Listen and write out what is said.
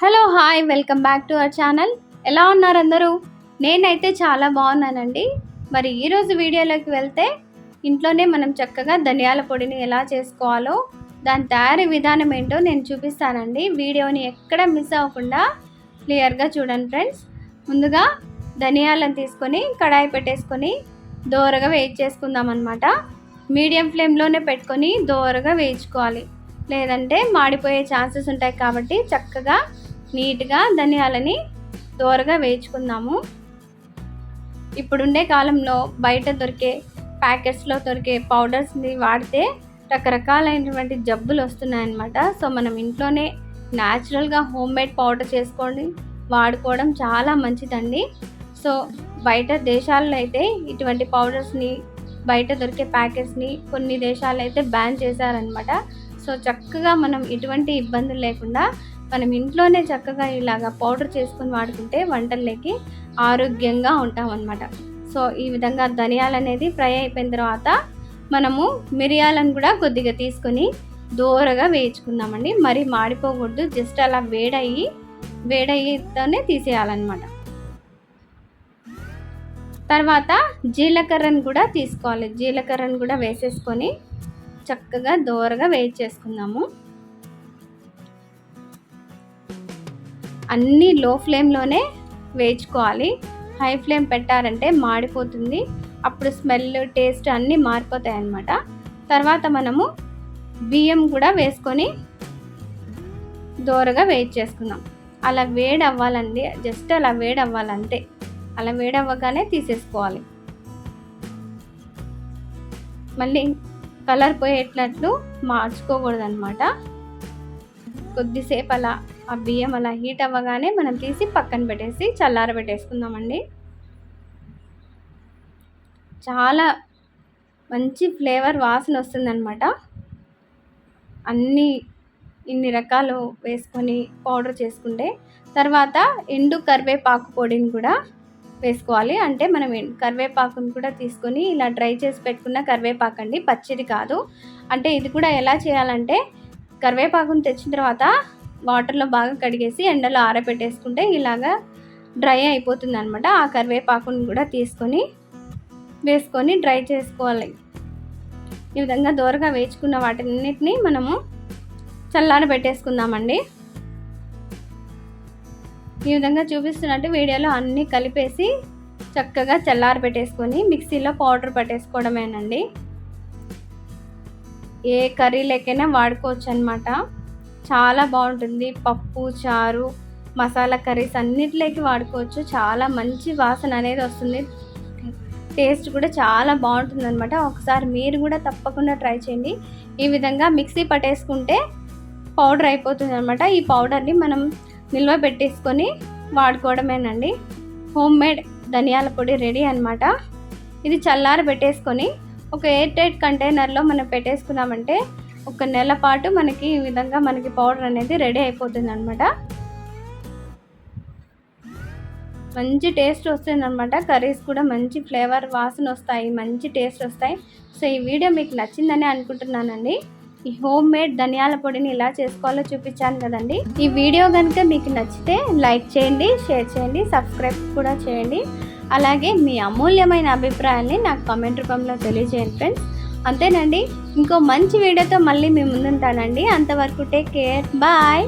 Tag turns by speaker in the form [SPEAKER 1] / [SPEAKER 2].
[SPEAKER 1] Hello hi welcome back to our channel ఎలా ఉన్నారు అందరూ? నేనైతే చాలా బాగున్నానండి. మరి ఈరోజు వీడియోలోకి వెళ్తే ఇంట్లోనే మనం చక్కగా ధనియాల పొడిని ఎలా చేసుకోవాలో దాని తయారీ విధానం ఏంటో నేను చూపిస్తానండి. వీడియోని ఎక్కడ మిస్ అవ్వకుండా క్లియర్గా చూడండి ఫ్రెండ్స్. ముందుగా ధనియాలను తీసుకొని కడాయి పెట్టేసుకొని దోరగా వేయించేసుకుందాం అనమాట మీడియం ఫ్లేమ్లోనే పెట్టుకొని దోరగా వేయించుకోవాలి. లేదంటే మాడిపోయే ఛాన్సెస్ ఉంటాయి కాబట్టి చక్కగా నీట్గా ధనియాలని దోరగా వేయించుకుందాము. ఇప్పుడుండే కాలంలో బయట దొరికే ప్యాకెట్స్లో దొరికే పౌడర్స్ని వాడితే రకరకాలైనటువంటి జబ్బులు వస్తున్నాయన్నమాట. సో మనం ఇంట్లోనే న్యాచురల్గా హోమ్ మేడ్ పౌడర్ చేసుకొని వాడుకోవడం చాలా మంచిదండి. సో బయట దేశాల్లో అయితే ఇటువంటి పౌడర్స్ని బయట దొరికే ప్యాకెట్స్ని కొన్ని దేశాలు అయితే బ్యాన్ చేశారనమాట సో చక్కగా మనం ఎటువంటి ఇబ్బందులు లేకుండా మనం ఇంట్లోనే చక్కగా ఇలాగా పౌడర్ చేసుకొని వాడుకుంటే వంటల్లోకి ఆరోగ్యంగా ఉంటాం సో ఈ విధంగా ధనియాలు అనేది ఫ్రై అయిపోయిన తర్వాత మనము మిరియాలను కూడా కొద్దిగా తీసుకొని దూరగా వేయించుకుందామండి. మరి మాడిపోకూడదు జస్ట్ అలా వేడయ్యి వేడయ్యితోనే తీసేయాలన్నమాట. తర్వాత జీలకర్రను కూడా తీసుకోవాలి. జీలకర్రను కూడా వేసేసుకొని చక్కగా దోరగా వేయించేసుకుందాము. అన్నీ లో ఫ్లేమ్లోనే వేయించుకోవాలి. హై ఫ్లేమ్ పెట్టారంటే మాడిపోతుంది. అప్పుడు స్మెల్ టేస్ట్ అన్నీ మారిపోతాయి అన్నమాట తర్వాత మనము బియ్యం కూడా వేసుకొని దోరగా వేయించేసుకుందాం. అలా వేడి అవ్వాలండి జస్ట్ అలా వేడి అవ్వాలంతే అలా వేడి అవ్వగానే తీసేసుకోవాలి. మళ్ళీ కలర్ పోయేటట్లు మార్చుకోకూడదు అనమాట కొద్దిసేపు అలా ఆ బియ్యం అలా హీట్ అవ్వగానే మనం తీసి పక్కన పెట్టేసి చల్లార పెట్టేసుకుందామండి. చాలా మంచి ఫ్లేవర్ వాసన వస్తుందన్నమాట. అన్నీ ఇన్ని రకాలు వేసుకొని పౌడర్ చేసుకుంటే తర్వాత ఎండు కరివేపాకు పొడిని కూడా వేసుకోవాలి. అంటే మనం కరివేపాకుని కూడా తీసుకొని ఇలా డ్రై చేసి పెట్టుకున్న కరివేపాకు అండి పచ్చిది కాదు. అంటే ఇది కూడా ఎలా చేయాలంటే కరివేపాకుని తెచ్చిన తర్వాత వాటర్లో బాగా కడిగేసి ఎండలో ఆరబెట్టేసుకుంటే ఇలాగా డ్రై అయిపోతుంది అనమాట ఆ కరివేపాకుని కూడా తీసుకొని వేసుకొని డ్రై చేసుకోవాలి. ఈ విధంగా దూరగా వేచుకున్న వాటిన్నిటిని మనము చల్లార పెట్టేసుకుందామండి ఈ విధంగా చూపిస్తున్నట్టు వీడియోలో అన్నీ కలిపేసి చక్కగా చల్లార పెట్టేసుకొని మిక్సీలో పౌడర్ పట్టేసుకోవడమేనండి. ఏ కర్రీ లేకైనా వాడుకోవచ్చు అనమాట చాలా బాగుంటుంది. పప్పు చారు మసాలా కర్రీస్ అన్నిటిలోకి వాడుకోవచ్చు. చాలా మంచి వాసన అనేది వస్తుంది. టేస్ట్ కూడా చాలా బాగుంటుంది అనమాట ఒకసారి మీరు కూడా తప్పకుండా ట్రై చేయండి. ఈ విధంగా మిక్సీ పట్టేసుకుంటే పౌడర్ అయిపోతుంది అనమాట ఈ పౌడర్ని మనం నిల్వ పెట్టేసుకొని వాడుకోవడమేనండి. హోమ్ మేడ్ ధనియాల పొడి రెడీ అనమాట ఇది చల్లార పెట్టేసుకొని ఒక ఎయిర్ టైట్ కంటైనర్లో మనం పెట్టేసుకున్నామంటే ఒక నెల పాటు మనకి ఈ విధంగా మనకి పౌడర్ అనేది రెడీ అయిపోతుంది అనమాట మంచి టేస్ట్ వస్తుంది అనమాట కర్రీస్ కూడా మంచి ఫ్లేవర్ వాసన వస్తాయి మంచి టేస్ట్ వస్తాయి. సో ఈ వీడియో మీకు నచ్చిందని అనుకుంటున్నానండి. ఈ హోమ్ మేడ్ ధనియాల పొడిని ఎలా చేసుకోవాలో చూపించాను కదండి. ఈ వీడియో కనుక మీకు నచ్చితే లైక్ చేయండి షేర్ చేయండి సబ్స్క్రైబ్ కూడా చేయండి. అలాగే మీ అమూల్యమైన అభిప్రాయాన్ని నాకు కామెంట్ రూపంలో తెలియజేయండి ఫ్రెండ్స్ అంతేనండి. ఇంకో మంచి వీడియోతో మళ్ళీ మీ ముందుంటానండి. అంతవరకు టేక్ కేర్ బాయ్